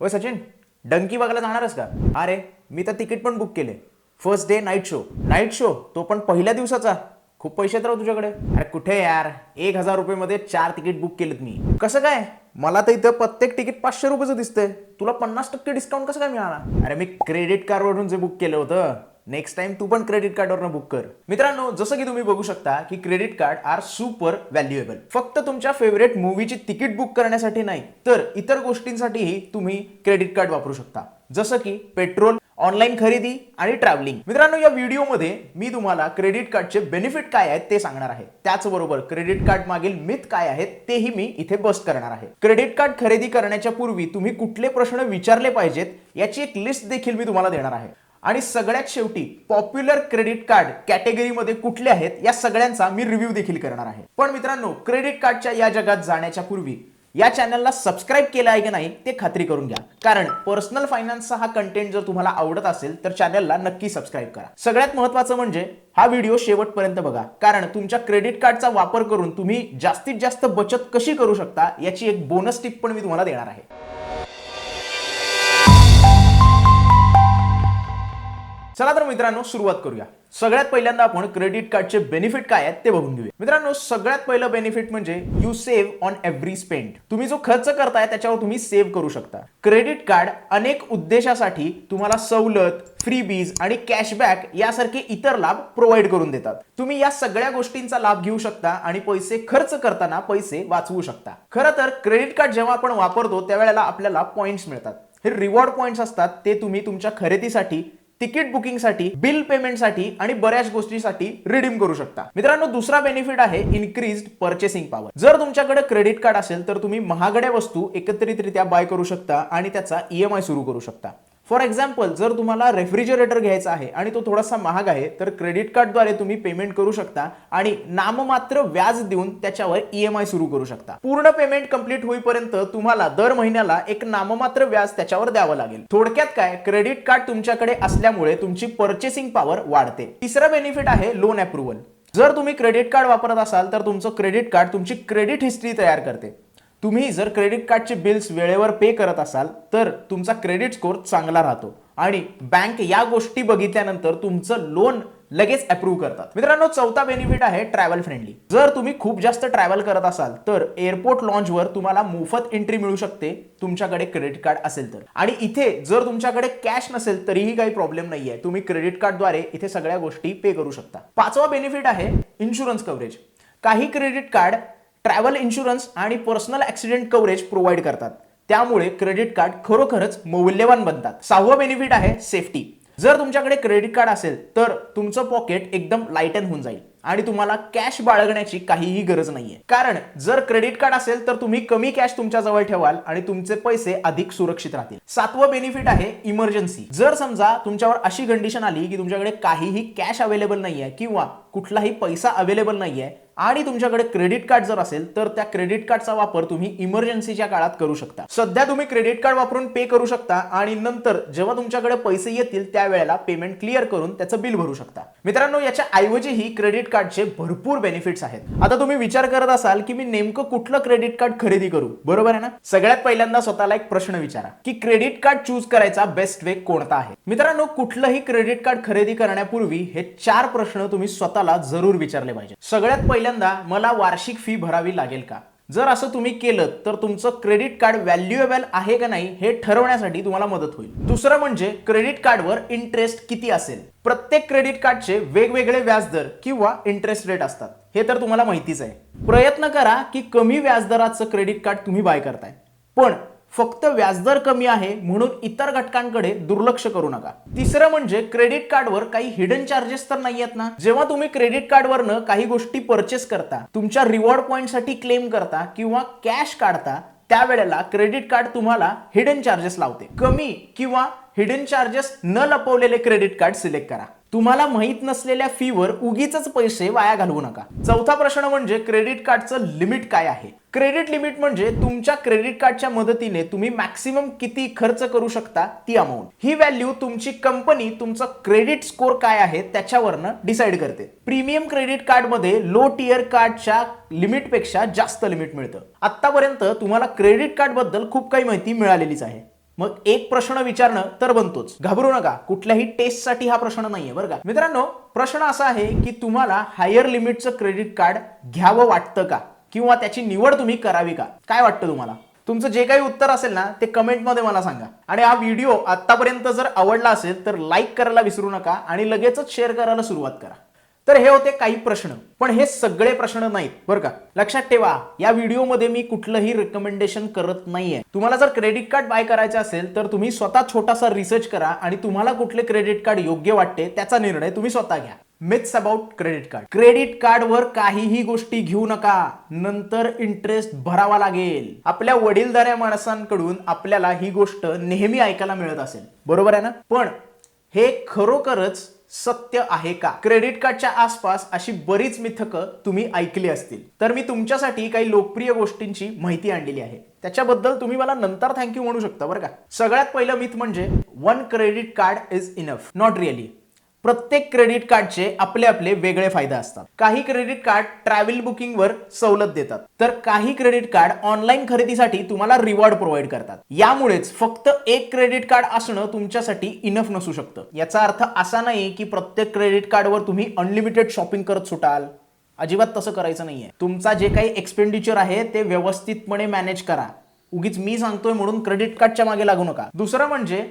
ओ सचिन डंकी बघायला जाणारच का? अरे मी तर तिकीट पण बुक केले. First day night show night show तो पण पहिल्या दिवसाचा. खूप पैसे राहू तुझ्याकडे. अरे कुठे यार? एक हजार रुपयेमध्ये चार तिकीट बुक केलेत मी. कसं काय? मला तर इथं प्रत्येक तिकीट पाचशे रुपयाचं दिसतंय. तुला पन्नास टक्के डिस्काउंट कसं काय मिळाला? अरे मी क्रेडिट कार्डवरून जे बुक केलं होतं. नेक्स्ट टाइम तू पण क्रेडिट कार्डवरनं बुक कर. मित्रांनो जसं की तुम्ही बघू शकता की credit card are super valuable फक्त तुमच्या फेवरेट मूवीची तिकीट बुक करण्यासाठी नाही तर इतर गोष्टींसाठीही तुम्ही क्रेडिट कार्ड वापरू शकता. जसं की पेट्रोल ऑनलाईन खरेदी आणि ट्रॅव्हलिंग मित्रांनो या व्हिडिओमध्ये मी तुम्हाला क्रेडिट कार्डचे बेनिफिट काय आहेत ते सांगणार आहे. त्याचबरोबर क्रेडिट कार्ड मागील मिथ काय आहेत तेही मी इथे बस्ट करणार आहे. क्रेडिट कार्ड खरेदी करण्याच्या पूर्वी तुम्ही कुठले प्रश्न विचारले पाहिजेत याची एक लिस्ट देखील मी तुम्हाला देणार आहे. आणि सगळ्यात शेवटी पॉप्युलर क्रेडिट कार्ड कॅटेगरीमध्ये कुठले आहेत या सगळ्यांचा मी रिव्ह्यू देखील करणार आहे. पण मित्रांनो क्रेडिट कार्डच्या या जगात जाण्याच्या पूर्वी या चॅनलला सबस्क्राईब केलं आहे की नाही ते खात्री करून घ्या. कारण पर्सनल फायनान्सचा हा कंटेंट जर तुम्हाला आवडत असेल तर चॅनलला नक्की सबस्क्राईब करा. सगळ्यात महत्त्वाचं म्हणजे हा व्हिडिओ शेवटपर्यंत बघा. कारण तुमच्या क्रेडिट कार्डचा वापर करून तुम्ही जास्तीत जास्त बचत कशी करू शकता याची एक बोनस टिप पण मी तुम्हाला देणार आहे. चला तर मित्रांनो सुरुवात करूया. सगळ्यात पहिल्यांदा आपण क्रेडिट कार्डचे बेनिफिट काय आहेत ते बघून घेऊया. मित्रांनो सगळ्यात पहिलं बेनिफिट म्हणजे you save on every spend तुम्ही जो खर्च करताय त्याच्यावर तुम्ही सेव्ह करू शकता. क्रेडिट कार्ड अनेक उद्देशासाठी तुम्हाला सवलत फ्री बीज आणि कॅशबॅक यासारखे इतर लाभ प्रोव्हाइड करून देतात. तुम्ही या सगळ्या गोष्टींचा लाभ घेऊ शकता आणि पैसे खर्च करताना पैसे वाचवू शकता. खरं तर क्रेडिट कार्ड जेव्हा आपण वापरतो त्यावेळेला आपल्याला पॉईंट्स मिळतात. हे रिवॉर्ड पॉईंट्स असतात ते तुम्ही तुमच्या खरेदीसाठी तिकीट बुकिंगसाठी बिल पेमेंटसाठी आणि बऱ्याच गोष्टीसाठी रिडीम करू शकता. मित्रांनो दुसरा बेनिफिट आहे इन्क्रीज पर्चेसिंग पॉवर जर तुमच्याकडे क्रेडिट कार्ड असेल तर तुम्ही महागड्या वस्तू एकत्रितरित्या बाय करू शकता आणि त्याचा ईएमआय सुरू करू शकता. फॉर एक्झाम्पल जर तुम्हाला रेफ्रिजरेटर घ्यायचा आहे आणि तो थोडासा महाग आहे तर क्रेडिट कार्डद्वारे तुम्ही पेमेंट करू शकता आणि नाममात्र व्याज देऊन त्याच्यावर ईएमआय सुरू करू शकता. पूर्ण पेमेंट कंप्लीट होईपर्यंत तुम्हाला दर महिन्याला एक नाममात्र व्याज त्याच्यावर द्यावं लागेल. थोडक्यात काय? क्रेडिट कार्ड तुमच्याकडे असल्यामुळे तुमची पर्चेसिंग पॉवर वाढते. तिसरा बेनिफिट आहे लोन अप्रुव्हल जर तुम्ही क्रेडिट कार्ड वापरत असाल तर तुमचं क्रेडिट कार्ड तुमची क्रेडिट हिस्ट्री तयार करते. तुम्ही जर क्रेडिट कार्डचे बिल्स वेळेवर पे करत असाल तर तुमचा क्रेडिट स्कोअर चांगला राहतो. आणि बँक या गोष्टी बघितल्यानंतर तुमचं लोन लगेच अप्रूव्ह करतात. मित्रांनो चौथा बेनिफिट आहे ट्रॅव्हल फ्रेंडली जर तुम्ही खूप जास्त ट्रॅव्हल करत असाल तर एअरपोर्ट लॉन्चवर तुम्हाला मोफत एंट्री मिळू शकते तुमच्याकडे क्रेडिट कार्ड असेल तर. आणि इथे जर तुमच्याकडे कॅश नसेल तरीही काही प्रॉब्लेम नाहीये. तुम्ही क्रेडिट कार्डद्वारे इथे सगळ्या गोष्टी पे करू शकता. पाचवा बेनिफिट आहे इन्शुरन्स कव्हरेज काही क्रेडिट कार्ड ट्रॅव्हल इन्शुरन्स आणि पर्सनल ऍक्सिडेंट कव्हरेज प्रोव्हाइड करतात. त्यामुळे क्रेडिट कार्ड खरोखरच मौल्यवान बनतात. सहावं बेनिफिट आहे सेफ्टी. जर तुमच्याकडे क्रेडिट कार्ड असेल तर तुमचं पॉकेट एकदम लाईटन होऊन जाईल आणि तुम्हाला कॅश बाळगण्याची काहीही गरज नाहीये. कारण जर क्रेडिट कार्ड असेल तर तुम्ही कमी कॅश तुमच्या जवळ ठेवाल आणि तुमचे पैसे अधिक सुरक्षित राहतील. सातवं बेनिफिट आहे इमर्जन्सी. जर समजा तुमच्यावर अशी कंडिशन आली की तुमच्याकडे काहीही कॅश अवेलेबल नाहीये किंवा कुठलाही पैसा अवेलेबल नाहीये आणि तुमच्याकडे क्रेडिट कार्ड जर असेल तर त्या क्रेडिट कार्डचा वापर तुम्ही इमर्जन्सीच्या काळात करू शकता. सध्या तुम्ही क्रेडिट कार्ड वापरून पे करू शकता आणि नंतर जेव्हा तुमच्याकडे पैसे येतील त्यावेळेला पेमेंट क्लिअर करून त्याचं बिल भरू शकता. मित्रांनो याच्या ऐवजीही क्रेडिट कार्डचे भरपूर बेनिफिट्स आहेत. आता तुम्ही विचार करत असाल की मी नेमकं कुठलं क्रेडिट कार्ड खरेदी करू? बरोबर आहे ना? सगळ्यात पहिल्यांदा स्वतःला एक प्रश्न विचारा की क्रेडिट कार्ड चूज करायचा बेस्ट वे कोणता आहे? मित्रांनो कुठलंही क्रेडिट कार्ड खरेदी करण्यापूर्वी हे चार प्रश्न तुम्ही स्वतःला जरूर विचारले पाहिजे. सगळ्यात पहिल्यांदा मला वार्षिक फी भरावी लागेल का? जर असं तुम्ही केलं तर तुमचं क्रेडिट कार्ड व्हॅल्युएबल आहे का नाही हे ठरवण्यासाठी तुम्हाला मदत होईल. दुसरं म्हणजे क्रेडिट कार्डवर इंटरेस्ट किती असेल? प्रत्येक क्रेडिट कार्डचे वेगवेगळे व्याजदर किंवा इंटरेस्ट रेट असतात. हे तर तुम्हाला माहितीच आहे. प्रयत्न करा की कमी व्याजदराचं क्रेडिट कार्ड तुम्ही बाय करताय. पण फक्त व्याजदर कमी आहे म्हणून इतर घटकांकडे दुर्लक्ष करू नका. तिसरं म्हणजे क्रेडिट कार्डवर काही हिडन चार्जेस तर नाही आहेत ना? जेव्हा तुम्ही क्रेडिट कार्डवरनं काही गोष्टी परचेस करता तुमच्या रिवॉर्ड पॉईंटसाठी क्लेम करता किंवा कॅश काढता त्यावेळेला क्रेडिट कार्ड तुम्हाला हिडन चार्जेस लावते. कमी किंवा हिडन चार्जेस न लपवलेले क्रेडिट कार्ड सिलेक्ट करा. तुम्हाला माहीत नसलेल्या फीवर उगीच पैसे वाया घालवू नका. चौथा प्रश्न म्हणजे क्रेडिट कार्डचं लिमिट काय आहे? क्रेडिट लिमिट म्हणजे तुमच्या क्रेडिट कार्डच्या मदतीने तुम्ही मॅक्सिमम किती खर्च करू शकता ती अमाऊंट ही व्हॅल्यू तुमची कंपनी तुमचं क्रेडिट स्कोर काय आहे त्याच्यावरनं डिसाईड करते. प्रीमियम क्रेडिट कार्डमध्ये लो टियर कार्डच्या लिमिटपेक्षा जास्त लिमिट मिळतं. आतापर्यंत तुम्हाला क्रेडिट कार्डबद्दल खूप काही माहिती मिळालेलीच आहे. मग एक प्रश्न विचारणं तर बनतोच. घाबरू नका कुठल्याही टेस्टसाठी हा प्रश्न नाहीये बरं का. मित्रांनो प्रश्न असा आहे की तुम्हाला हायर लिमिटचं क्रेडिट कार्ड घ्यावं वाटतं का? किंवा त्याची निवड तुम्ही करावी का? काय वाटतं तुम्हाला? तुमचं जे काही उत्तर असेल ना ते कमेंटमध्ये मला सांगा. आणि हा व्हिडिओ आतापर्यंत जर आवडला असेल तर लाईक करायला विसरू नका आणि लगेचच शेअर करायला सुरुवात करा. तर हे होते काही प्रश्न. पण हे सगळे प्रश्न नाहीत बरं का? लक्षात ठेवा या व्हिडिओमध्ये मी कुठलंही रिकमेंडेशन करत नाहीये. तुम्हाला जर क्रेडिट कार्ड बाय करायचं असेल तर तुम्ही स्वतः छोटासा रिसर्च करा आणि तुम्हाला कुठले क्रेडिट कार्ड योग्य वाटते त्याचा निर्णय तुम्ही स्वतः घ्या. Myths about credit card credit कार्डवर काहीही गोष्टी घेऊ नका. नंतर इंटरेस्ट भरावा लागेल. आपल्या वडीलधाऱ्या माणसांकडून आपल्याला ही गोष्ट नेहमी ऐकायला मिळत असेल. बरोबर आहे ना? पण हे खरोखरच सत्य आहे का? क्रेडिट कार्डच्या आसपास अशी बरीच मिथकं तुम्ही ऐकली असतील. तर मी तुमच्यासाठी काही लोकप्रिय गोष्टींची माहिती आणलेली आहे. त्याच्याबद्दल तुम्ही मला नंतर थँक्यू म्हणू शकता बरं का? सगळ्यात पहिलं मिथ म्हणजे one credit card is enough not really प्रत्येक क्रेडिट कार्डचे आपले आपले वेगळे फायदे असतात. काही क्रेडिट कार्ड ट्रॅव्हल बुकिंगवर सवलत देतात. तर काही क्रेडिट कार्ड ऑनलाईन खरेदीसाठी तुम्हाला रिवॉर्ड प्रोव्हाइड करतात. यामुळेच फक्त एक क्रेडिट कार्ड असणं तुमच्यासाठी इनफ नसू शकतं. याचा अर्थ असा नाही की प्रत्येक क्रेडिट कार्डवर तुम्ही अनलिमिटेड शॉपिंग करत सुटाल. अजिबात तसं करायचं नाहीये. तुमचा जे काही एक्सपेंडिचर आहे ते व्यवस्थितपणे मॅनेज करा. उगीच मी सांगतोय म्हणून क्रेडिट कार्डच्या मागे लागू नका. दुसरं म्हणजे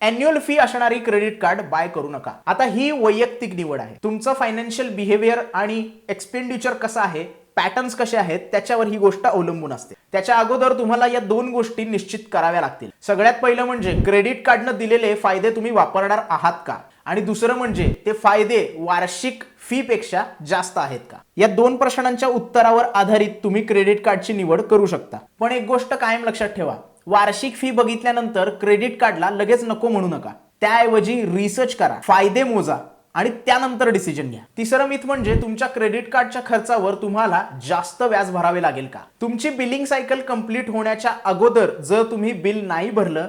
अॅन्युअल फी असणारी क्रेडिट कार्ड बाय करू नका. आता ही वैयक्तिक निवड आहे. तुमचं फायनान्शियल बिहेवियर आणि एक्सपेंडिचर कसं आहे पॅटर्न्स कसे आहेत त्याच्यावर ही गोष्ट अवलंबून असते. त्याच्या अगोदर तुम्हाला या दोन गोष्टी निश्चित कराव्या लागतील. सगळ्यात पहिलं म्हणजे क्रेडिट कार्डनं दिलेले फायदे तुम्ही वापरणार आहात का? आणि दुसरं म्हणजे ते फायदे वार्षिक फी पेक्षा जास्त आहेत का? या दोन प्रश्नांच्या उत्तरावर आधारित तुम्ही क्रेडिट कार्डची निवड करू शकता. पण एक गोष्ट कायम लक्षात ठेवा. वार्षिक फी बघितल्यानंतर क्रेडिट कार्डला लगेच नको म्हणू नका. त्याऐवजी रिसर्च करा फायदे मोजा आणि त्यानंतर डिसिजन घ्या. तिसरं मिथ म्हणजे तुमच्या क्रेडिट कार्डच्या खर्चावर तुम्हाला जास्त व्याज भरावे लागेल का? तुमची बिलिंग सायकल कंप्लीट होण्याच्या अगोदर जर तुम्ही बिल नाही भरलं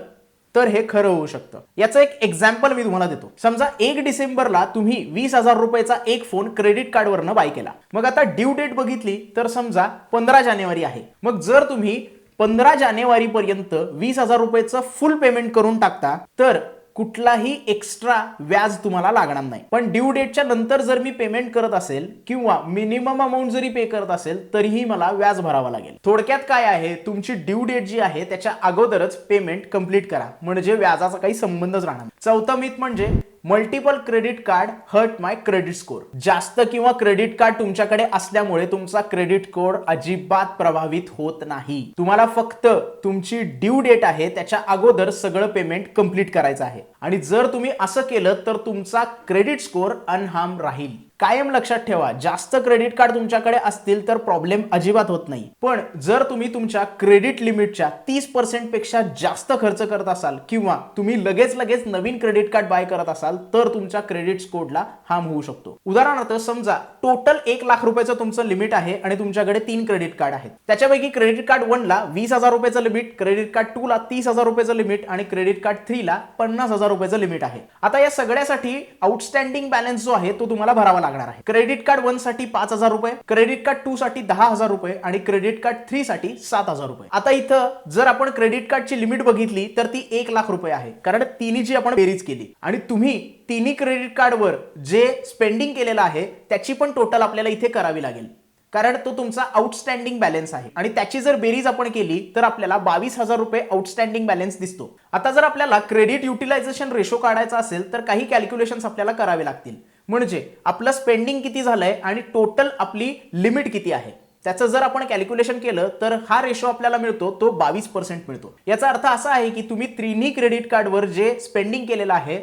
तर हे खरं होऊ शकतं. याचं एक एक्झाम्पल मी तुम्हाला देतो. समजा एक डिसेंबरला तुम्ही वीस हजार रुपयाचा एक फोन क्रेडिट कार्डवरनं बाय केला. मग आता ड्यू डेट बघितली तर समजा पंधरा जानेवारी आहे. मग जर तुम्ही पंधरा जानेवारी पर्यंत वीस हजार रुपयेचं फुल पेमेंट करून टाकता तर कुठलाही एक्स्ट्रा व्याज तुम्हाला लागणार नाही. पण ड्यू डेटच्या नंतर जर मी पेमेंट करत असेल किंवा मिनिमम अमाऊंट जरी पे करत असेल तरीही मला व्याज भरावा लागेल. थोडक्यात काय आहे तुमची ड्यू डेट जी आहे त्याच्या अगोदरच पेमेंट कंप्लीट करा. म्हणजे व्याजाचा काही संबंधच राहणार चौथा मित म्हणजे multiple credit card hurt my credit score जास्त किंवा क्रेडिट कार्ड तुमच्याकडे असल्यामुळे तुमचा क्रेडिट स्कोर अजिबात प्रभावित होत नाही. तुम्हाला फक्त तुमची ड्यू डेट आहे त्याच्या अगोदर सगळं पेमेंट कंप्लीट करायचं आहे. आणि जर तुम्ही असं केलं तर तुमचा क्रेडिट स्कोअर अनहार्म राहील. कायम लक्षात ठेवा जास्त क्रेडिट कार्ड तुमच्याकडे असतील तर प्रॉब्लेम अजिबात होत नाही. पण जर तुम्ही तुमच्या क्रेडिट लिमिटच्या तीस पर्सेंटपेक्षा जास्त खर्च करत असाल किंवा तुम्ही लगेच लगेच नवीन क्रेडिट कार्ड बाय करत असाल तर तुमच्या क्रेडिट स्कोरला हार्म होऊ शकतो. उदाहरणार्थ समजा टोटल एक लाख रुपयाचं तुमचं लिमिट आहे आणि तुमच्याकडे तीन क्रेडिट कार्ड आहेत. त्याच्यापैकी क्रेडिट कार्ड वनला वीस हजार रुपयाचं लिमिट क्रेडिट कार्ड टू ला तीस हजार रुपयाचं लिमिट आणि क्रेडिट कार्ड थ्री ला पन्नास हजार रुपयाचं लिमिट आहे. आता या सगळ्यासाठी आउटस्टँडिंग बॅलन्स जो आहे तो तुम्हाला भरावा लागणार आहे. क्रेडिट कार्ड वनसाठी पाच हजार रुपये क्रेडिट कार्ड टू साठी दहा हजार रुपये आणि क्रेडिट कार्ड थ्री साठी सात हजार रुपये. आता इथं जर आपण क्रेडिट कार्डची लिमिट बघितली तर ती एक लाख रुपये आहे. कारण तिन्हीची आपण बेरीज केली आणि तुम्ही तिन्ही क्रेडिट कार्डवर जे स्पेंडिंग केलेलं आहे त्याची पण टोटल आपल्याला इथे करावी लागेल. कारण तो तुमचा आउटस्टँडिंग बॅलन्स आहे. आणि त्याची जर बेरीज आपण केली तर आपल्याला बावीस हजार रुपये आउटस्टँडिंग बॅलन्स दिसतो. आता जर आपल्याला क्रेडिट युटिलायझेशन रेशो काढायचा असेल तर काही कॅल्क्युलेशन्स आपल्याला करावे लागतील. म्हणजे आपलं स्पेंडिंग किती झालंय आणि टोटल आपली लिमिट किती आहे. त्याचं जर आपण कॅल्क्युलेशन केलं तर हा रेशो आपल्याला मिळतो तो बावीस पर्सेंट मिळतो. याचा अर्थ असा आहे की तुम्ही त्रिनी क्रेडिट कार्डवर जे स्पेंडिंग केलेलं आहे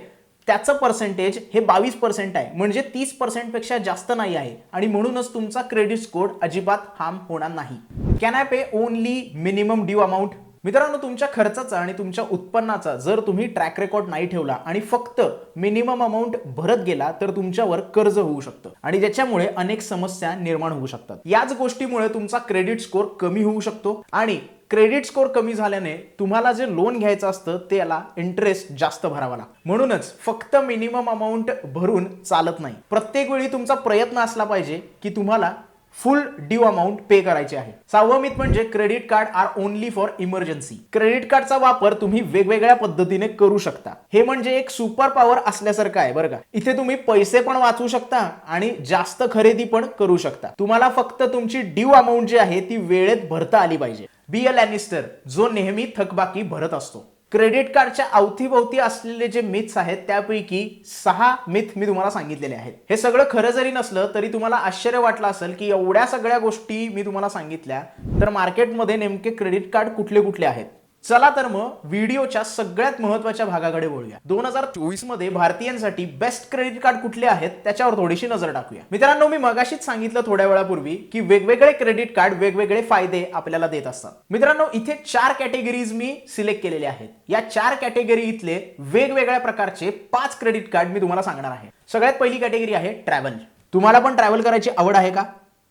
त्याचं पर्सेंटेज हे बावीस पर्सेंट आहे. म्हणजे तीस पर्सेंटपेक्षा जास्त नाही आहे. आणि म्हणूनच तुमचा क्रेडिट स्कोर अजिबात हार्म होणार नाही. Can I pay only minimum due amount मित्रांनो तुमच्या खर्चाचा आणि तुमच्या उत्पन्नाचा जर तुम्ही ट्रॅक रेकॉर्ड नाही ठेवला आणि फक्त मिनिमम अमाऊंट भरत गेला तर तुमच्यावर कर्ज होऊ शकतं. आणि ज्याच्यामुळे अनेक समस्या निर्माण होऊ शकतात. याच गोष्टीमुळे तुमचा क्रेडिट स्कोर कमी होऊ शकतो आणि क्रेडिट स्कोर कमी झाल्याने तुम्हाला जे लोन घ्यायचं असतं त्याला इंटरेस्ट जास्त भरावा लागतो. म्हणूनच फक्त मिनिमम अमाऊंट भरून चालत नाही. प्रत्येक वेळी तुमचा प्रयत्न असला पाहिजे की तुम्हाला फुल ड्यू अमाऊंट पे करायचे आहे. सहावं मित म्हणजे credit card are only for emergency. Credit कार्डचा वापर तुम्ही वेगवेगळ्या पद्धतीने करू शकता. हे म्हणजे एक सुपर पॉवर असल्यासारखं आहे बरं का. इथे तुम्ही पैसे पण वाचवू शकता आणि जास्त खरेदी पण करू शकता. तुम्हाला फक्त तुमची ड्यू अमाऊंट जी आहे ती वेळेत भरता आली पाहिजे. बी अ लॅनिस्टर जो नेहमी थकबाकी भरत असतो. क्रेडिट कार्डच्या अवतीभोवती असलेले जे मिथ्स आहेत त्यापैकी सहा मिथ मी तुम्हाला सांगितलेले आहेत. हे सगळं खरं जरी नसलं तरी तुम्हाला आश्चर्य वाटलं असेल की एवढ्या सगळ्या गोष्टी मी तुम्हाला सांगितल्या तर मार्केटमध्ये नेमके क्रेडिट कार्ड कुठले कुठले आहेत? चला तर मग व्हिडिओच्या सगळ्यात महत्त्वाच्या भागाकडे बोलूया दोन हजार चोवीसमध्ये भारतीयांसाठी बेस्ट क्रेडिट कार्ड कुठले आहेत त्याच्यावर थोडीशी नजर टाकूया. मित्रांनो मी मगाशीच सांगितलं थोड्या वेळापूर्वी की वेगवेगळे क्रेडिट कार्ड वेगवेगळे फायदे आपल्याला देत असतात. मित्रांनो इथे चार कॅटेगरीज मी सिलेक्ट केलेले आहेत. या चार कॅटेगरी इथले वेगवेगळ्या प्रकारचे पाच क्रेडिट कार्ड मी तुम्हाला सांगणार आहे. सगळ्यात पहिली कॅटेगरी आहे ट्रॅव्हल तुम्हाला पण ट्रॅव्हल करायची आवड आहे का?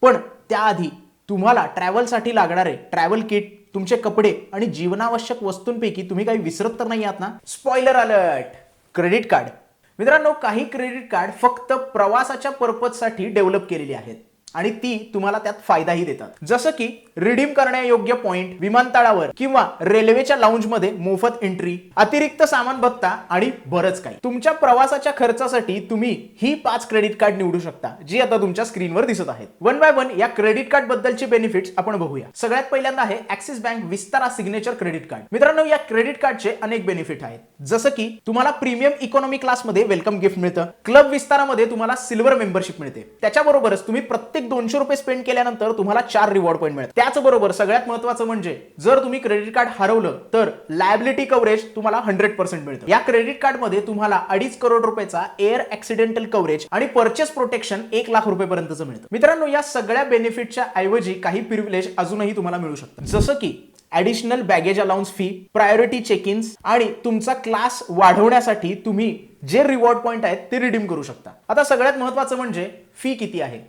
पण त्याआधी तुम्हाला ट्रॅव्हलसाठी लागणारे ट्रॅव्हल किट तुमचे कपडे आणि जीवनावश्यक वस्तूंपैकी तुम्ही काही विसरत तर नाही आहात ना? स्पॉइलर अलर्ट क्रेडिट कार्ड मित्रांनो काही क्रेडिट कार्ड फक्त प्रवासाच्या पर्पजसाठी डेव्हलप केलेली आहेत. आणि ती तुम्हाला त्यात फायदाही देतात. जसं की रिडीम करण्यायोग्य पॉइंट विमानतळावर किंवा रेल्वेच्या लाऊंजमध्ये मोफत एंट्री अतिरिक्त सामान भत्ता आणि बरंच काही. तुमच्या प्रवासाच्या खर्चासाठी तुम्ही ही पाच क्रेडिट कार्ड निवडू शकता जी आता तुमच्या स्क्रीनवर दिसत आहेत. वन बाय वन या क्रेडिट कार्ड बद्दलचे बेनिफिट्स आपण बघूया. सगळ्यात पहिल्यांदा आहे Axis bank Vistara signature credit card मित्रांनो या क्रेडिट कार्डचे अनेक बेनिफिट आहेत. जसं की तुम्हाला प्रीमियम इकॉनॉमी क्लासमध्ये वेलकम गिफ्ट मिळतं. क्लब विस्तारामध्ये तुम्हाला सिल्वर मेंबरशिप मिळते. त्याच्याबरोबरच तुम्ही प्रत्येक दोनशे रुपये स्पेंड केल्यानंतर तुम्हाला चार रिवॉर्ड पॉईंट मिळतात. त्याचबरोबर सगळ्यात महत्वाचं म्हणजे जर तुम्ही क्रेडिट कार्ड हरवलं तर लायबिलिटी कव्हरेज तुम्हाला हंड्रेड पर्सेंट मिळतं. या क्रेडिट कार्डमध्ये तुम्हाला अडीच करोड रुपयाचा एअर ऍक्सिडेंटल कव्हरेज आणि पर्चेस प्रोटेक्शन एक लाख रुपयेपर्यंतचं मिळतं. मित्रांनो या सगळ्या बेनिफिटच्या ऐवजी काही प्रिव्हिलेज अजूनही तुम्हाला मिळू शकतात. जसं की additional baggage allowance fee priority check ins आणि तुमचा क्लास वाढवण्यासाठी तुम्ही जे रिवॉर्ड पॉईंट आहेत ते रिडीम करू शकता. आता सगळ्यात महत्वाचं म्हणजे फी किती आहे?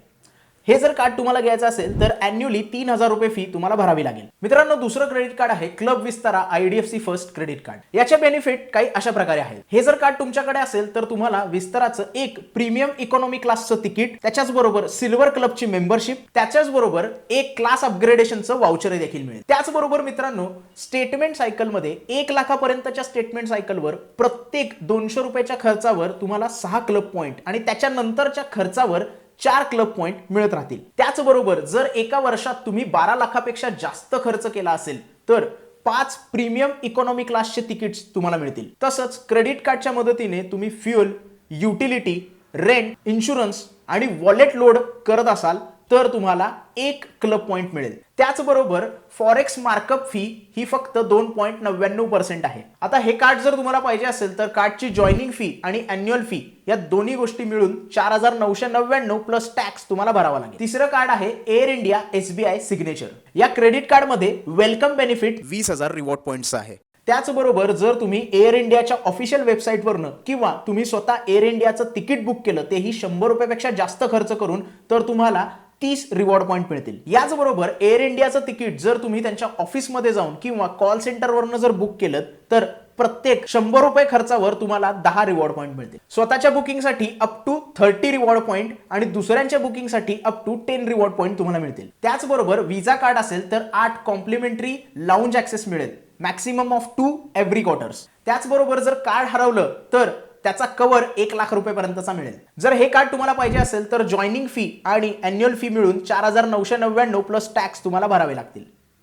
हे जर कार्ड तुम्हाला घ्यायचं असेल तर अॅन्युअली तीन हजार रुपये फी तुम्हाला भरावी लागेल. मित्रांनो दुसरं क्रेडिट कार्ड आहे club Vistara IDFC first credit card याचे बेनिफिट काही अशा प्रकारे आहेत. हे जर कार्ड तुमच्याकडे असेल तर तुम्हाला विस्ताराचं एक प्रीमियम इकॉनॉमी क्लासचं तिकीट त्याच्याच बरोबर सिल्वर क्लबची मेंबरशिप त्याच्याच बरोबर एक क्लास अपग्रेडेशनचं वाउचर देखील मिळेल. त्याचबरोबर मित्रांनो स्टेटमेंट सायकलमध्ये एक लाखापर्यंतच्या स्टेटमेंट सायकलवर प्रत्येक दोनशे रुपयाच्या खर्चावर तुम्हाला सहा क्लब पॉईंट आणि त्याच्यानंतरच्या खर्चावर चार क्लब पॉईंट मिळत राहतील. त्याचबरोबर जर एका वर्षात तुम्ही बारा लाखापेक्षा जास्त खर्च केला असेल तर पाच प्रीमियम इकॉनॉमी क्लासचे तिकीट्स तुम्हाला मिळतील. तसंच क्रेडिट कार्डच्या मदतीने तुम्ही फ्युअल युटिलिटी रेंट इन्शुरन्स आणि वॉलेट लोड करत असाल तर तुम्हाला एक क्लब पॉईंट मिळेल. त्याचबरोबर फॉरेक्स मार्कअप फी ही फक्त दोन पॉईंट नव्याण्णव पर्सेंट आहे. आता हे कार्ड जर तुम्हाला पाहिजे असेल तर कार्डची जॉईनिंग फी आणि अॅन्युअल फी या दोन्ही गोष्टी मिळून चार हजार नऊशे नव्याण्णव प्लस टॅक्स तुम्हाला भरावा लागेल. तिसरं कार्ड आहे एअर इंडिया एसबीआय सिग्नेचर या क्रेडिट कार्डमध्ये वेलकम बेनिफिट वीस हजार रिवॉर्ड पॉईंट्स आहे. त्याचबरोबर जर तुम्ही एअर इंडियाच्या ऑफिशियल वेबसाईटवरनं किंवा तुम्ही स्वतः एअर इंडियाचं तिकीट बुक केलं तेही शंभर रुपयापेक्षा जास्त खर्च करून तर तुम्हाला तीस रिवॉर्ड पॉईंट मिळतील. याचबरोबर एअर इंडियाचं तिकीट जर तुम्ही त्यांच्या ऑफिसमध्ये जाऊन किंवा कॉल सेंटरवरनं जर बुक केलं तर प्रत्येक शंभर रुपये खर्चावर तुम्हाला दहा रिवॉर्ड पॉईंट मिळतील. स्वतःच्या बुकिंगसाठी up to thirty reward point आणि दुसऱ्यांच्या बुकिंगसाठी up to ten reward point तुम्हाला मिळतील. त्याचबरोबर विजा कार्ड असेल तर आठ कॉम्प्लिमेंटरी लाऊंज ऍक्सेस मिळेल. Maximum of two every quarters त्याचबरोबर जर कार्ड हरवलं तर त्याचा कव्हर एक लाख रुपयेपर्यंतचा मिळेल. जर हे कार्ड तुम्हाला पाहिजे असेल तर जॉईनिंग फी आणि अॅन्युअल फी मिळून चार हजार नऊशे नव्याण्णव प्लस टॅक्स तुम्हाला भरावे लागतील.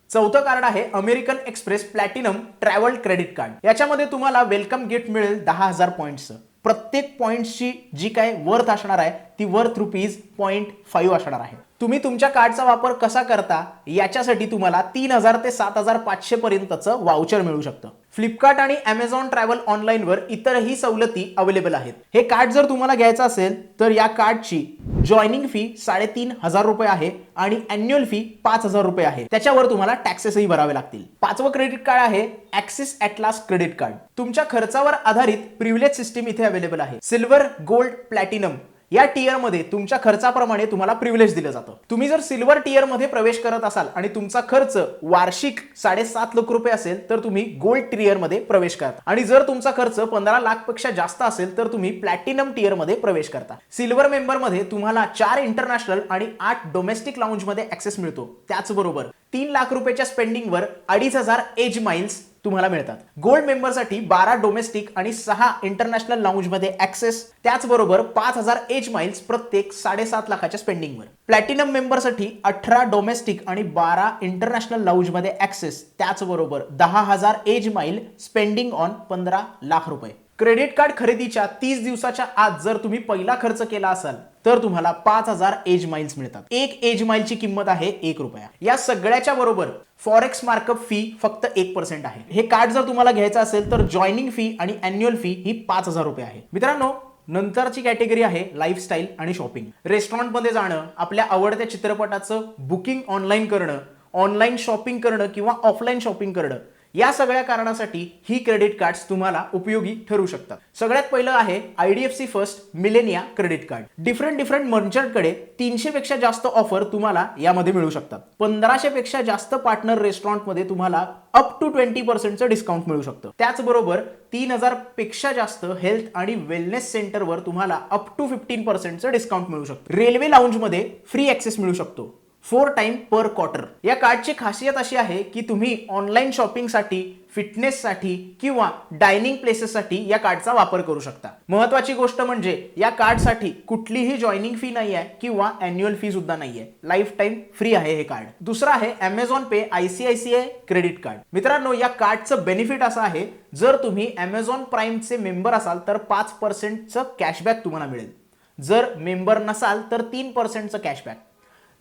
चौथं कार्ड आहे American Express platinum travel credit card याच्यामध्ये तुम्हाला वेलकम गिफ्ट मिळेल दहा हजार पॉईंट्सचं प्रत्येक पॉईंटची जी काय वर्थ असणार आहे ती वर्थ रुपीज पॉईंट फाईव्ह असणार आहे. तुम्ही तुमच्या कार्डचा वापर कसा करता याच्यासाठी तुम्हाला तीन हजार ते सात हजार पाचशे पर्यंतचं वाउचर मिळू शकतं. फ्लिपकार्ट आणि अमेझॉन ट्रॅव्हल ऑनलाईनवर इतरही सवलती अवेलेबल आहेत. हे कार्ड जर तुम्हाला घ्यायचं असेल तर या कार्डची जॉईनिंग फी साडेतीन हजार रुपये आहे आणि अॅन्युअल फी पाच हजार रुपये आहे. त्याच्यावर तुम्हाला टॅक्सेसही भरावे लागतील. पाचवं क्रेडिट कार्ड आहे ऍक्सिस ॲटलास क्रेडिट कार्ड. तुमच्या खर्चावर आधारित प्रिव्हिलेज सिस्टीम इथे अवेलेबल आहे. सिल्वर गोल्ड प्लॅटिनम या टीयरमध्ये तुमच्या खर्चाप्रमाणे तुम्हाला प्रिव्हिलेज दिलं जातं. तुम्ही जर सिल्वर टीयरमध्ये प्रवेश करत असाल आणि तुमचा खर्च वार्षिक साडेसात लाख रुपये असेल तर तुम्ही गोल्ड टीयरमध्ये प्रवेश करता. आणि जर तुमचा खर्च पंधरा लाखपेक्षा जास्त असेल तर तुम्ही प्लॅटिनम टीयरमध्ये प्रवेश करता. सिल्वर मेंबरमध्ये तुम्हाला चार इंटरनॅशनल आणि आठ डोमेस्टिक लाऊंजमध्ये ऍक्सेस मिळतो. त्याचबरोबर तीन लाख रुपयाच्या स्पेंडिंगवर अडीच हजार एज माइल्स तुम्हाला मिळतात. गोल्ड मेंबरसाठी बारा डोमेस्टिक आणि सहा इंटरनॅशनल लाऊंजमध्ये ऍक्सेस त्याचबरोबर पाच हजार एज माइल्स प्रत्येक साडेसात लाखाच्या स्पेंडिंगवर प्लॅटिनम मेंबरसाठी अठरा डोमेस्टिक आणि बारा इंटरनॅशनल लाऊंजमध्ये ऍक्सेस त्याचबरोबर दहा हजार एज माइल स्पेंडिंग ऑन पंधरा लाख रुपये. क्रेडिट कार्ड खरेदीच्या तीस दिवसाच्या आत जर तुम्ही पहिला खर्च केला असाल तर तुम्हाला पाच हजार एज माइल्स मिळतात. एक एज माइलची किंमत आहे एक रुपया. या सगळ्याच्या बरोबर फॉरेक्स मार्कअप फी फक्त एक पर्सेंट आहे. हे कार्ड जर तुम्हाला घ्यायचं असेल तर जॉईनिंग फी आणि अॅन्युअल फी ही पाच हजार रुपये आहे. मित्रांनो नंतरची कॅटेगरी आहे लाईफस्टाईल आणि शॉपिंग रेस्टॉरंटमध्ये जाणं आपल्या आवडत्या चित्रपटाचं बुकिंग ऑनलाईन करणं ऑनलाईन शॉपिंग करणं किंवा ऑफलाईन शॉपिंग करणं या सगळ्या कारणासाठी ही क्रेडिट कार्ड्स तुम्हाला उपयोगी ठरू शकतात. सगळ्यात पहिलं आहे IDFC first millennia credit card different different मर्चंटकडे तीनशे पेक्षा जास्त ऑफर तुम्हाला यामध्ये मिळू शकतात. पंधराशे पेक्षा जास्त पार्टनर रेस्टॉरंटमध्ये तुम्हाला अप टू ट्वेंटी पर्सेंटचं डिस्काउंट मिळू शकतं. त्याचबरोबर तीन हजारपेक्षा जास्त हेल्थ आणि वेलनेस सेंटरवर तुम्हाला अप टू फिफ्टीन पर्सेंटचं डिस्काउंट मिळू शकतं. रेल्वे लाऊंजमध्ये फ्री ऍक्सेस मिळू शकतो. Four time per quarter. या कार्डची खासियत अशी आहे की तुम्ही ऑनलाईन शॉपिंगसाठी फिटनेससाठी किंवा डायनिंग प्लेसेससाठी या कार्डचा वापर करू शकता. महत्वाची गोष्ट म्हणजे या कार्डसाठी कुठलीही जॉईनिंग फी नाही आहे किंवा अॅन्युअल फी सुद्धा नाही आहे लाईफ टाईम फ्री आहे हे कार्ड. दुसरं आहे Amazon pay ICICI credit card मित्रांनो या कार्डचं बेनिफिट असं आहे जर तुम्ही अमेझॉन प्राईमचे मेंबर असाल तर पाच पर्सेंटचं कॅशबॅक तुम्हाला मिळेल. जर मेंबर नसाल तर तीन पर्सेंटचं कॅशबॅक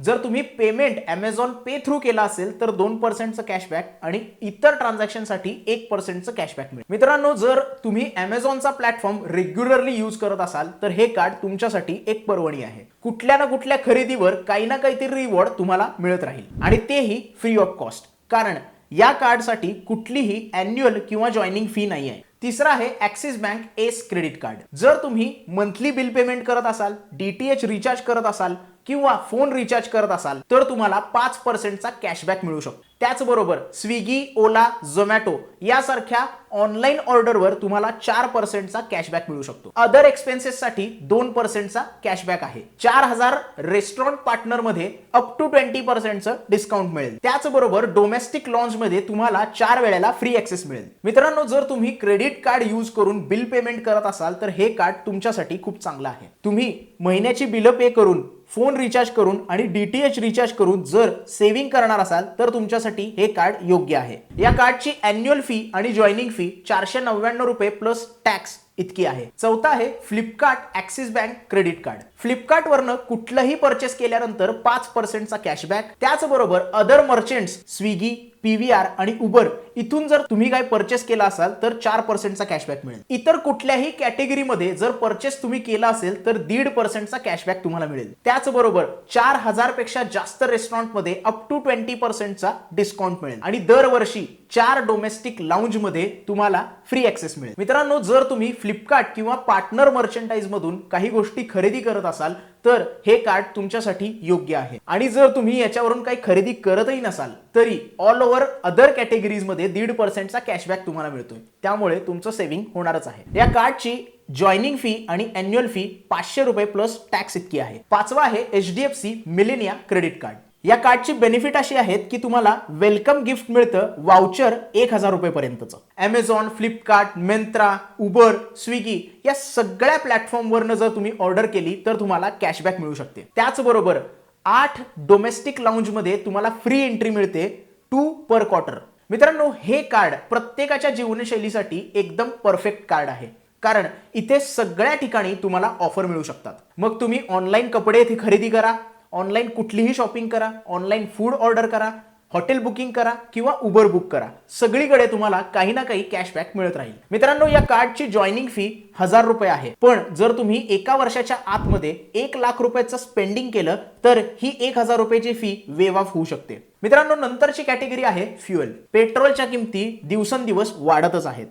जर तुम्ही पेमेंट ॲमेझॉन पे थ्रू केला असेल तर दोन पर्सेंटचं कॅशबॅक आणि इतर ट्रान्झॅक्शनसाठी एक पर्सेंटचं कॅशबॅक मिळेल. मित्रांनो जर तुम्ही ॲमेझॉनचा प्लॅटफॉर्म रेग्युलरली यूज करत असाल तर हे कार्ड तुमच्यासाठी एक पर्वणी आहे. कुठल्या ना कुठल्या खरेदीवर काही ना काहीतरी रिवॉर्ड तुम्हाला मिळत राहील. आणि तेही फ्री ऑफ कॉस्ट कारण या कार्डसाठी कुठलीही अॅन्युअल किंवा जॉईनिंग फी नाही आहे. तिसरा आहे Axis bank Ace credit card जर तुम्ही मंथली बिल पेमेंट करत असाल डीटीएच रिचार्ज करत असाल किंवा फोन रिचार्ज करत असाल तर तुम्हाला पाच पर्सेंटचा कॅशबॅक मिळू शकतो. त्याचबरोबर स्विगी ओला झोमॅटो यासारख्या ऑनलाईन ऑर्डरवर तुम्हाला चार पर्सेंटचा कॅशबॅक मिळू शकतो. अदर एक्सपेन्सेससाठी दोन पर्सेंटचा कॅशबॅक आहे. चार हजार रेस्टॉरंट पार्टनरमध्ये अप टू ट्वेंटी पर्सेंटचं डिस्काउंट मिळेल. त्याचबरोबर डोमेस्टिक लॉन्चमध्ये तुम्हाला चार वेळेला फ्री ऍक्सेस मिळेल. मित्रांनो जर तुम्ही क्रेडिट कार्ड यूज करून बिल पेमेंट करत असाल तर हे कार्ड तुमच्यासाठी खूप चांगलं आहे. तुम्ही महिन्याची बिलं पे करून फोन रिचार्ज करून आणि डीटीएच रिचार्ज करून जर सेव्हिंग करणार असाल तर तुमच्यासाठी हे कार्ड योग्य आहे. या कार्डची अॅन्युअल फी आणि जॉईनिंग फी चारशे नव्याण्णव रुपये प्लस टॅक्स इतकी आहे. चौथा आहे Flipkart Axis bank credit card Flipkart वरनं कुठलंही परचेस केल्यानंतर पाच पर्सेंटचा कॅशबॅक त्याचबरोबर अदर मर्चंट्स स्विगी पीव्हीआर आणि उबर इथून जर तुम्ही काय परचेस केला असाल तर चार पर्सेंटचा कॅशबॅक मिळेल. इतर कुठल्याही कॅटेगरीमध्ये जर परचेस तुम्ही केला असेल तर दीड पर्सेंटचा कॅशबॅक तुम्हाला मिळेल. त्याचबरोबर चार हजारपेक्षा जास्त रेस्टॉरंटमध्ये अप टू ट्वेंटी पर्सेंटचा डिस्काउंट मिळेल. आणि दरवर्षी चार डोमेस्टिक लाउंजमध्ये तुम्हाला फ्री ऍक्सेस मिळेल. मित्रांनो जर तुम्ही फ्लिपकार्ट किंवा पार्टनर मर्चंटाईज मधून काही गोष्टी खरेदी करत असाल तर हे कार्ड तुमच्यासाठी योग्य आहे. आणि जर तुम्ही याच्यावरून काही खरेदी करतही नसाल तरी ऑल ओव्हर अदर कॅटेगरीजमध्ये दीड पर्सेंटचा कॅशबॅक तुम्हाला मिळतोय. त्यामुळे तुमचं सेव्हिंग होणारच आहे. या कार्डची जॉईनिंग फी आणि अॅन्युअल फी पाचशे रुपये प्लस टॅक्स इतकी आहे. पाचवा आहे H D F C millennia credit card या कार्डची बेनिफिट अशी आहेत की तुम्हाला वेलकम गिफ्ट मिळतं वाउचर एक हजार रुपयेपर्यंतचं. Amazon Flipkart Myntra Uber Swiggy या सगळ्या प्लॅटफॉर्मवरनं जर तुम्ही ऑर्डर केली तर तुम्हाला कॅशबॅक मिळू शकते. त्याचबरोबर आठ डोमेस्टिक लाऊंजमध्ये तुम्हाला फ्री एंट्री मिळते टू पर क्वार्टर मित्रांनो हे कार्ड प्रत्येकाच्या जीवनशैलीसाठी एकदम परफेक्ट कार्ड आहे. कारण इथे सगळ्या ठिकाणी तुम्हाला ऑफर मिळू शकतात. मग तुम्ही ऑनलाईन कपडे इथे खरेदी करा ऑनलाईन कुठलीही शॉपिंग करा ऑनलाईन फूड ऑर्डर करा हॉटेल बुकिंग करा किंवा उबर बुक करा. सगळीकडे तुम्हाला काही ना काही कॅशबॅक मिळत राहील. मित्रांनो या कार्डची जॉईनिंग फी हजार रुपये आहे. पण जर तुम्ही एका वर्षाच्या आतमध्ये एक लाख रुपयाचं स्पेंडिंग केलं तर ही एक हजार रुपयाची फी वेव ऑफ होऊ शकते. मित्रांनो नंतरची कॅटेगरी आहे फ्युएल. पेट्रोलच्या किमती दिवसेंदिवस वाढतच आहेत.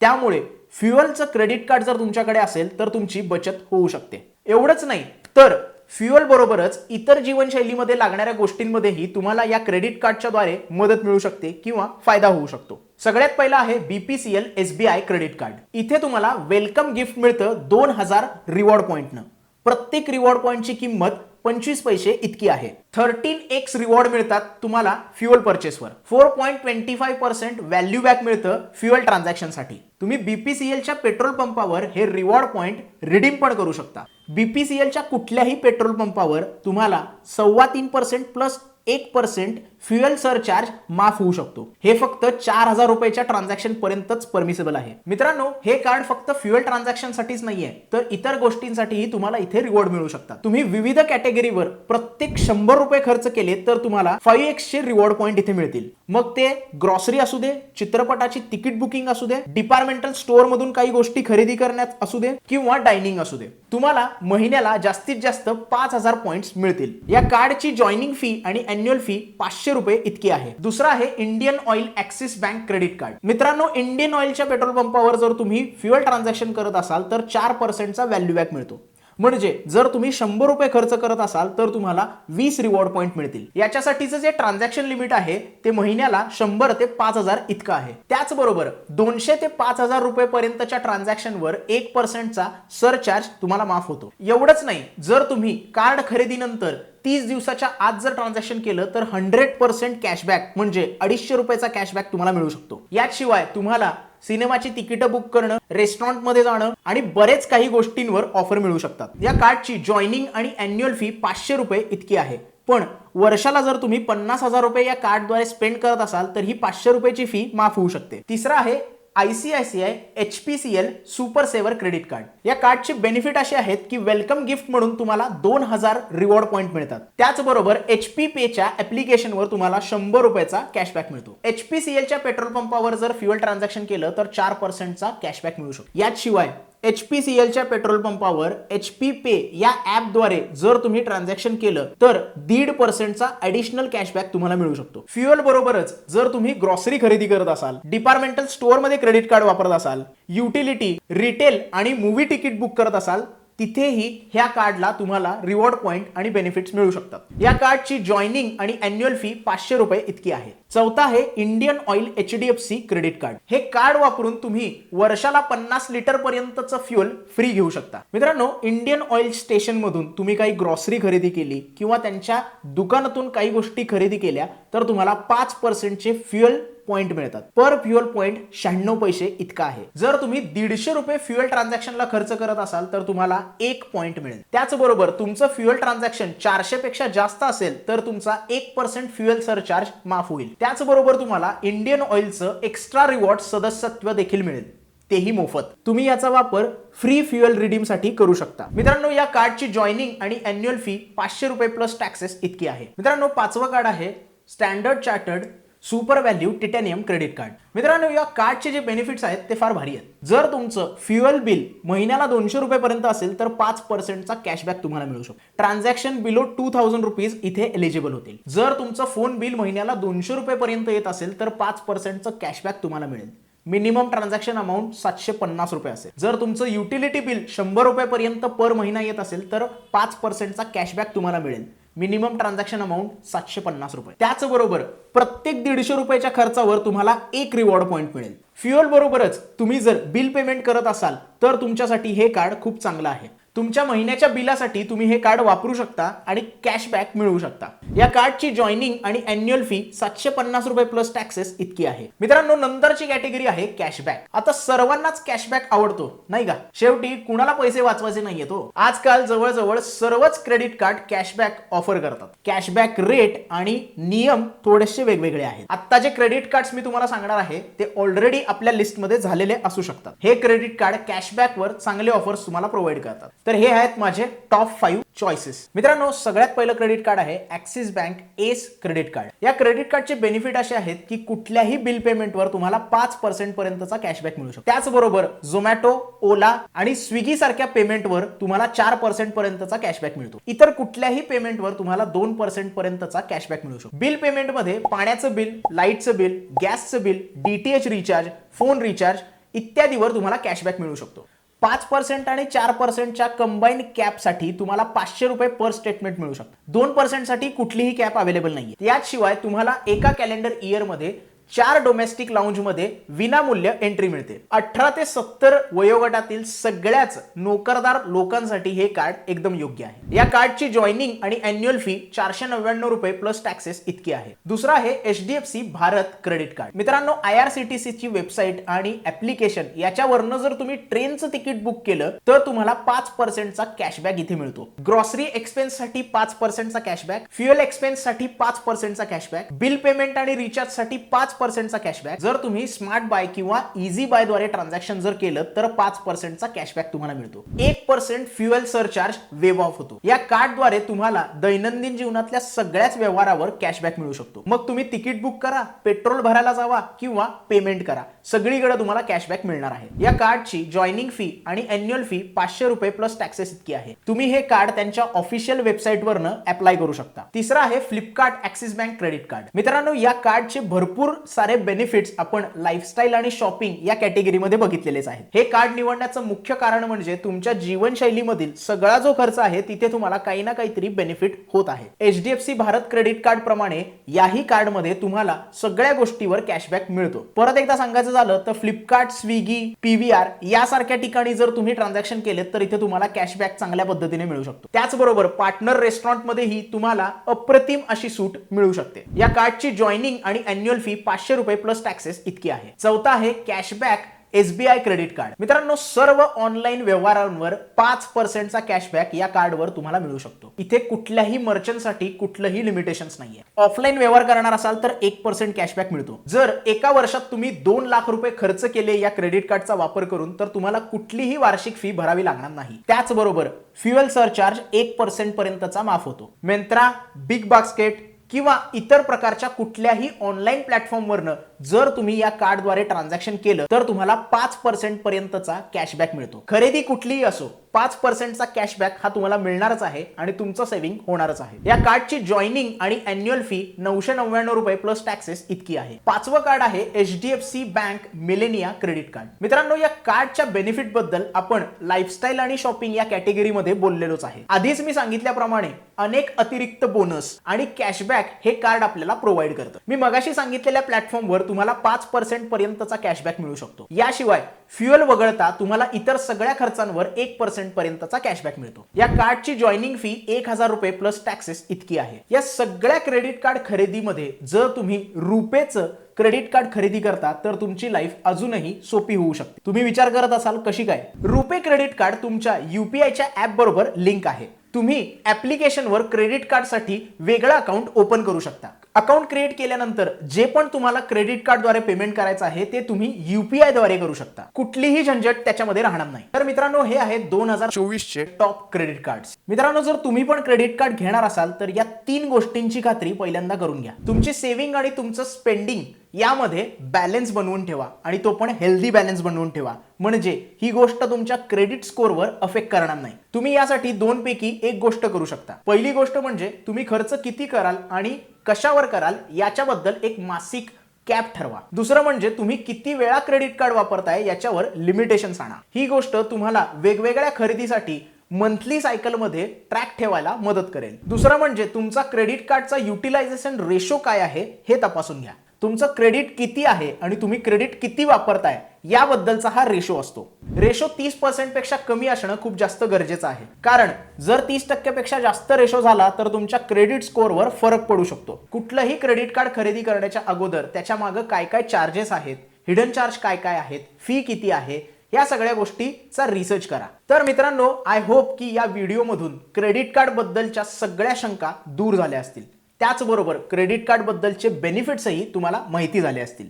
त्यामुळे फ्युएलचं क्रेडिट कार्ड जर तुमच्याकडे असेल तर तुमची बचत होऊ शकते. एवढंच नाही तर फ्युअल बरोबरच इतर जीवनशैलीमध्ये लागणाऱ्या गोष्टींमध्येही तुम्हाला या क्रेडिट कार्डच्या द्वारे मदत मिळू शकते किंवा फायदा होऊ शकतो. सगळ्यात पहिला आहे बीपीसीएल एसबीआय क्रेडिट कार्ड. इथे तुम्हाला वेलकम गिफ्ट मिळतं दोन हजार रिवॉर्ड पॉईंटनं प्रत्येक रिवॉर्ड पॉईंटची किंमत पंचवीस पैसे इतकी आहे. थर्टीन एक्स रिवॉर्ड मिळतात तुम्हाला fuel परचेसवर four point twenty five percent value back मिळतं फ्युअल ट्रान्झॅक्शनसाठी तुम्ही बीपीसीएलच्या पेट्रोल पंपावर हे रिवॉर्ड पॉईंट रिडीम पण करू शकता. बीपीसीएलच्या कुठल्याही पेट्रोल पंपावर तुम्हाला सव्वा तीन पर्सेंट प्लस एक पर्सेंट फ्युएल सरचार्ज माफ होऊ शकतो. हे फक्त चार हजार रुपयाच्या ट्रान्झॅक्शन पर्यंतच परमिसेबल आहे. मित्रांनो हे कार्ड फक्त फ्युएल ट्रान्झॅक्शन साठीच नाहीये तर इतर गोष्टींसाठीही तुम्हाला इथे रिवॉर्ड मिळू शकतात. तुम्ही विविध कॅटेगरीवर प्रत्येक शंभर रुपये खर्च केले तर तुम्हाला फाईव्ह एक्सचे रिवॉर्ड पॉईंट इथे मिळतील. मग ते ग्रॉसरी असू दे चित्रपटाची तिकीट बुकिंग असू दे डिपार्टमेंटल स्टोअर मधून काही गोष्टी खरेदी करण्यात असू दे किंवा डायनिंग असू दे तुम्हाला महिन्याला जास्तीत जास्त पाच हजार पॉईंट्स मिळतील. या कार्डची जॉईनिंग फी आणि अॅन्युअल फी पाचशे रुपये इतकी आहे. दुसरा आहे Indian oil Axis bank credit card. मित्रांनो इंडियन ऑइलच्या पेट्रोल पंपावर जर तुम्ही फ्युअल ट्रान्झॅक्शन करत असाल तर चार पर्सेंटचा व्हॅल्यू बॅक मिळतो. म्हणजे जर तुम्ही शंभर रुपये खर्च करत असाल तर तुम्हाला वीस रिवॉर्ड पॉईंट मिळतील. याच्यासाठीचं जे ट्रान्झॅक्शन लिमिट आहे ते महिन्याला शंभर ते पाच हजार इतकं आहे. त्याचबरोबर दोनशे ते पाच हजार रुपये पर्यंतच्या ट्रान्झॅक्शनवर एक पर्सेंटचा सरचार्ज तुम्हाला माफ होतो. एवढंच नाही जर तुम्ही कार्ड खरेदीनंतर तीस दिवसाच्या आज जर ट्रान्झॅक्शन केलं तर हंड्रेड पर्सेंट कॅशबॅक म्हणजे अडीचशे रुपयाचा कॅशबॅक तुम्हाला मिळू शकतो. याशिवाय तुम्हाला सिनेमाची तिकीटं बुक करणं रेस्टॉरंटमध्ये जाणं आणि बरेच काही गोष्टींवर ऑफर मिळू शकतात. या कार्डची जॉईनिंग आणि अॅन्युअल फी पाचशे रुपये इतकी आहे. पण वर्षाला जर तुम्ही पन्नास हजार रुपये या कार्डद्वारे स्पेंड करत असाल तर ही पाचशे रुपयाची फी माफ होऊ शकते. तिसरा आहे ICICI H P C L super saver credit card. या कार्डचे बेनिफिट असे आहेत की वेलकम गिफ्ट म्हणून तुम्हाला दोन हजार रिवॉर्ड पॉईंट मिळतात. त्याचबरोबर एच पी पेच्या ऍप्लिकेशनवर तुम्हाला शंभर रुपयाचा कॅशबॅक मिळतो. एच पी सी एलच्या पेट्रोल पंपावर जर फ्युअल ट्रान्झॅक्शन केलं तर चार पर्सेंटचा कॅशबॅक मिळू शकतो. याशिवाय एच पी सी एलच्या पेट्रोल पंपावर एच पी पे या ऍपद्वारे जर तुम्ही ट्रान्झॅक्शन केलं तर दीड पर्सेंटचा ऍडिशनल कॅशबॅक तुम्हाला मिळू शकतो. फ्युएल बरोबरच जर तुम्ही ग्रॉसरी खरेदी करत असाल डिपार्टमेंटल स्टोअरमध्ये क्रेडिट कार्ड वापरत असाल युटिलिटी रिटेल आणि मूवी तिकीट बुक करत असाल तिथेही ह्या कार्डला तुम्हाला रिवॉर्ड पॉईंट आणि बेनिफिट्स मिळू शकतात. या कार्डची जॉईनिंग आणि अॅन्युअल फी पाचशे रुपये इतकी आहे. चौथा आहे Indian oil H D F C credit card हे कार्ड वापरून तुम्ही वर्षाला पन्नास लिटर पर्यंतचं फ्युअल फ्री घेऊ शकता. मित्रांनो इंडियन ऑइल स्टेशन मधून तुम्ही काही ग्रॉसरी खरेदी केली किंवा त्यांच्या दुकानातून काही गोष्टी खरेदी केल्या तर तुम्हाला पाच पर्सेंटचे फ्युअल पॉईंट मिळतात. पर फ्युअल पॉईंट शहाण्णव पैसे इतका आहे. जर तुम्ही दीडशे रुपये फ्युअल ट्रान्झॅक्शनला खर्च करत असाल तर तुम्हाला एक पॉईंट मिळेल. त्याचबरोबर तुमचं फ्युअल ट्रान्झॅक्शन चारशे पेक्षा जास्त असेल तर तुमचा एक पर्सेंट फ्युअल सरचार्ज माफ होईल. त्याचबरोबर तुम्हाला इंडियन ऑइलचं एक्स्ट्रा रिवॉर्ड सदस्यत्व देखील मिळेल. तेही मोफत. तुम्ही याचा वापर फ्री फ्युएल रिडीमसाठी करू शकता. मित्रांनो या कार्डची जॉईनिंग आणि अॅन्युअल फी पाचशे रुपये प्लस टॅक्सेस इतकी आहे. मित्रांनो पाचवं कार्ड आहे Standard Chartered super value titanium credit card मित्रांनो या कार्डचे जे बेनिफिट्स आहेत ते फार भारी आहेत. जर तुमचं फ्युअल बिल महिन्याला दोनशे रुपयेपर्यंत असेल तर पाच पर्सेंटचा कॅशबॅक तुम्हाला मिळू शकतो. Transaction below two thousand rupees इथे एलिजिबल होतील. जर तुमचं फोन बिल महिन्याला दोनशे रुपयेपर्यंत येत असेल तर पाच पर्सेंटचं कॅशबॅक तुम्हाला मिळेल. मिनिमम ट्रान्झॅक्शन अमाऊंट सातशे पन्नास रुपये असेल. जर तुमचं युटिलिटी बिल शंभर रुपयेपर्यंत पर महिना येत असेल तर पाच पर्सेंटचा कॅशबॅक तुम्हाला मिळेल. मिनिमम ट्रान्झॅक्शन अमाऊंट सातशे पन्नास रुपये. त्याचबरोबर प्रत्येक दीडशे रुपयाच्या खर्चावर तुम्हाला एक रिवॉर्ड पॉईंट मिळेल. फ्युअल बरोबरच तुम्ही जर बिल पेमेंट करत असाल तर तुमच्यासाठी हे कार्ड खूप चांगलं आहे. तुमच्या महिन्याच्या बिलासाठी तुम्ही हे कार्ड वापरू शकता आणि कॅशबॅक मिळवू शकता. या कार्डची जॉईनिंग आणि अॅन्युअल फी सातशे पन्नास रुपये प्लस टॅक्सेस इतकी आहे. मित्रांनो नंतरची कॅटेगरी आहे कॅशबॅक आता सर्वांनाच कॅशबॅक आवडतो नाही का? शेवटी कुणाला पैसे वाचवायचे नाहीये तो. आजकाल जवळजवळ सर्वच क्रेडिट कार्ड कॅशबॅक ऑफर करतात. कॅशबॅक रेट आणि नियम थोडेसे वेगवेगळे आहेत. आता जे क्रेडिट कार्ड मी तुम्हाला सांगणार आहे ते ऑलरेडी आपल्या लिस्टमध्ये झालेले असू शकतात. हे क्रेडिट कार्ड कॅशबॅकवर चांगले ऑफर्स तुम्हाला प्रोव्हाइड करतात. तर हे आहेत माझे टॉप फाईव्ह चॉईसेस मित्रांनो सगळ्यात पहिलं क्रेडिट कार्ड आहे Axis bank Ace credit card या क्रेडिट कार्डचे बेनिफिट असे आहेत की कुठल्याही बिल पेमेंटवर तुम्हाला पाच पर्सेंट पर्यंतचा कॅशबॅक मिळू शकतो. त्याचबरोबर झोमॅटो ओला आणि स्विगी सारख्या पेमेंटवर तुम्हाला चार पर्सेंट पर्यंतचा कॅशबॅक मिळतो. इतर कुठल्याही पेमेंटवर तुम्हाला दोन पर्सेंट पर्यंतचा कॅशबॅक मिळू शकतो. बिल पेमेंटमध्ये पाण्याचं बिल लाईटचं बिल गॅसचं bill DTH recharge phone recharge इत्यादीवर तुम्हाला कॅशबॅक मिळू शकतो. पाच पर्सेंट आणि चार पर्सेंटच्या कंबाईन कॅपसाठी तुम्हाला पाचशे रुपये पर स्टेटमेंट मिळू शकतात. दोन पर्सेंटसाठी कुठलीही कॅप अवेलेबल नाही याशिवाय तुम्हाला एका कॅलेंडर इयरमध्ये चार डोमेस्टिक लाऊंजमध्ये विनामूल्य एंट्री मिळते. अठरा ते सत्तर वयोगटातील सगळ्याच नोकरदार लोकांसाठी हे कार्ड एकदम योग्य आहे. या कार्डची जॉईनिंग आणि अॅन्युअल फी चारशे नव्याण्णव रुपये प्लस टॅक्सेस इतकी आहे. दुसरा आहे H D F C Bharat credit card मित्रांनो I R C T C ची वेबसाईट आणि ऍप्लिकेशन याच्यावरनं जर तुम्ही ट्रेनचं तिकीट बुक केलं तर तुम्हाला पाच पर्सेंटचा कॅशबॅक इथे मिळतो. ग्रॉसरी एक्सपेन्ससाठी पाच पर्सेंटचा कॅशबॅक फ्युएल एक्सपेन्ससाठी पाच पर्सेंटचा कॅशबॅक बिल पेमेंट आणि रिचार्जसाठी पाच पर्सेंटचा कॅशबॅक जर तुम्ही स्मार्ट बाय किंवा इझी बायद्वारे ट्रान्झॅक्शन जर केलं तर पाच पर्सेंटचा कॅशबॅक तुम्हाला मिळतो. एक percent fuel surcharge waive off होतो. या कार्डद्वारे तुम्हाला दैनंदिन जीवनातल्या सगळ्याच व्यवहारावर कॅशबॅक मिळू शकतो. मग तुम्ही तिकीट बुक करा पेट्रोल भरायला जावा किंवा पेमेंट करा. सगळीकडे तुम्हाला कॅशबॅक मिळणार आहे. या कार्डची जॉईनिंग फी आणि अॅन्युअल फी पाचशे रुपये प्लस टॅक्सेस इतकी आहे. तुम्ही हे कार्ड त्यांच्या ऑफिशियल वेबसाईटवरनं अप्लाय करू शकता. तिसरा आहे Flipkart Axis bank credit card मित्रांनो या कार्डचे भरपूर सारे बेनिफिट्स आपण लाईफस्टाईल आणि शॉपिंग या कॅटेगरीमध्ये बघितलेलेच आहेत. हे कार्ड निवडण्याचं मुख्य कारण म्हणजे तुमच्या जीवनशैलीमधील सगळा जो खर्च आहे तिथे तुम्हाला काही ना काहीतरी बेनिफिट होत आहे. H D F C Bharat credit card प्रमाणे याही कार्डमध्ये तुम्हाला सगळ्या गोष्टीवर कॅशबॅक मिळतो. परत एकदा सांगायचं झालं तर फ्लिपकार्ट स्विगी पीव्हीआर यासारख्या ठिकाणी जर तुम्ही ट्रान्झॅक्शन केले तर इथे तुम्हाला कॅशबॅक चांगल्या पद्धतीने मिळू शकतो. त्याचबरोबर पार्टनर रेस्टॉरंटमध्येही तुम्हाला अप्रतिम अशी सूट मिळू शकते. या कार्डची जॉईनिंग आणि अॅन्युअल फी पाचशे रुपये प्लस टॅक्सेस इतकी आहे. चौथा आहे कॅशबॅक एसबीआय क्रेडिट कार्ड मित्रांनो सर्व ऑनलाईन व्यवहारांवर पाच पर्सेंटचा कॅशबॅक या कार्डवर तुम्हाला मिळू शकतो. इथे कुठल्याही मर्चंटसाठी कुठलंही लिमिटेशन्स नाहीये. ऑफलाईन व्यवहार करणार असाल तर एक पर्सेंट कॅशबॅक मिळतो. जर एका वर्षात तुम्ही दोन लाख रुपये खर्च केले या क्रेडिट कार्डचा वापर करून तर तुम्हाला कुठलीही वार्षिक फी भरावी लागणार नाही. त्याचबरोबर फ्युएल सरचार्ज एक पर्सेंट पर्यंतचा माफ होतो. मेंत्रा बिग बास्केट किंवा इतर प्रकारच्या कुठल्याही ऑनलाईन प्लॅटफॉर्मवरनं जर तुम्ही या कार्डद्वारे ट्रान्झॅक्शन केलं तर तुम्हाला पाच पर्सेंट पर्यंतचा कॅशबॅक मिळतो. खरेदी कुठलीही असो पाच पर्सेंटचा कॅशबॅक हा तुम्हाला मिळणारच आहे आणि तुमचं सेव्हिंग होणारच आहे. या कार्डची जॉईनिंग आणि अॅन्युअल फी नऊशे नव्याण्णव रुपये प्लस टॅक्सेस इतकी आहे. पाचवं कार्ड आहे H D F C bank millennia credit card मित्रांनो या कार्डच्या बेनिफिटबद्दल आपण लाईफस्टाईल आणि शॉपिंग या कॅटेगरीमध्ये बोललेलोच आहे. आधीच मी सांगितल्याप्रमाणे अनेक अतिरिक्त बोनस आणि कॅशबॅक हे कार्ड आपल्याला प्रोव्हाइड करतं. मी मगाशी सांगितलेल्या प्लॅटफॉर्मवर तुम्हाला पाच पर्सेंट पर्यंतचा कॅशबॅक मिळू शकतो. याशिवाय फ्युएल वगळता तुम्हाला इतर सगळ्या खर्चांवर एक पर्सेंट पर्यंतचा कॅशबॅक मिळतो. या कार्डची जॉईनिंग फी एक हजार रुपये प्लस टॅक्सेस इतकी आहे. या सगळ्या क्रेडिट कार्ड खरेदीमध्ये जर तुम्ही रुपेचं क्रेडिट कार्ड खरेदी करता तर तुमची लाईफ अजूनही सोपी होऊ शकते. तुम्ही विचार करत असाल कशी काय? रुपे क्रेडिट कार्ड तुमच्या युपीआयच्या ऍप बरोबर लिंक आहे. तुम्ही ऍप्लिकेशनवर क्रेडिट कार्डसाठी वेगळा अकाउंट ओपन करू शकता. अकाउंट क्रिएट केल्यानंतर जे पण तुम्हाला क्रेडिट कार्डद्वारे पेमेंट करायचं आहे ते तुम्ही युपीआयद्वारे करू शकता. कुठलीही झंझट त्याच्यामध्ये राहणार नाही. तर मित्रांनो हे आहे दोन हजार चोवीसचे टॉप क्रेडिट कार्ड मित्रांनो जर तुम्ही पण क्रेडिट कार्ड घेणार असाल तर या तीन गोष्टींची खात्री पहिल्यांदा करून घ्या. तुमची सेव्हिंग आणि तुमचं स्पेंडिंग यामध्ये बॅलन्स बनवून ठेवा आणि तो पण हेल्दी बॅलन्स बनवून ठेवा. म्हणजे ही गोष्ट तुमच्या क्रेडिट स्कोरवर अफेक्ट करणार नाही. तुम्ही यासाठी दोन पैकी एक गोष्ट करू शकता. पहिली गोष्ट म्हणजे तुम्ही खर्च किती कराल आणि कशावर कराल याच्याबद्दल एक मासिक कॅप ठरवा. दुसरं म्हणजे तुम्ही किती वेळा क्रेडिट कार्ड वापरताय याच्यावर लिमिटेशन आणा. ही गोष्ट तुम्हाला वेगवेगळ्या खरेदीसाठी मंथली सायकलमध्ये ट्रॅक ठेवायला मदत करेल. दुसरं म्हणजे तुमचा क्रेडिट कार्डचा युटिलायझेशन रेशो काय आहे हे तपासून घ्या. तुमचं क्रेडिट किती आहे आणि तुम्ही क्रेडिट किती वापरताय याबद्दलचा हा रेशो असतो. रेशो तीस पर्सेंटपेक्षा कमी असणं खूप जास्त गरजेचं आहे. कारण जर तीस टक्क्यापेक्षा जास्त रेशो झाला तर तुमच्या क्रेडिट स्कोअरवर फरक पडू शकतो. कुठलंही क्रेडिट कार्ड खरेदी करण्याच्या अगोदर त्याच्या मागं काय काय चार्जेस आहेत हिडन चार्ज काय काय आहेत फी किती आहे या सगळ्या गोष्टीचा रिसर्च करा. तर मित्रांनो आय होप की या व्हिडिओमधून क्रेडिट कार्ड बद्दलच्या सगळ्या शंका दूर झाल्या असतील. त्याचबरोबर क्रेडिट कार्ड बद्दलचे बेनिफिट्सही तुम्हाला माहिती झाले असतील.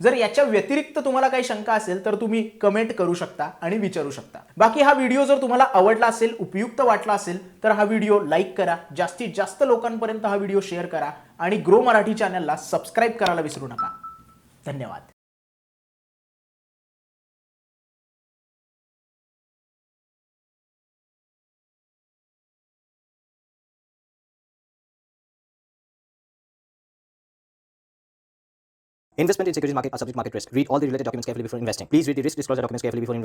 जर याच्या व्यतिरिक्त तुम्हाला काही शंका असेल तर तुम्ही कमेंट करू शकता आणि विचारू शकता. बाकी हा व्हिडिओ जर तुम्हाला आवडला असेल उपयुक्त वाटला असेल तर हा व्हिडिओ लाईक करा. जास्तीत जास्त लोकांपर्यंत हा व्हिडिओ शेअर करा आणि ग्रो मराठी चॅनलला सबस्क्राईब करायला विसरू नका. धन्यवाद. Investment in securities market are subject market risk. Read all the related documents carefully before investing. Please read the risk disclosure documents carefully before investing.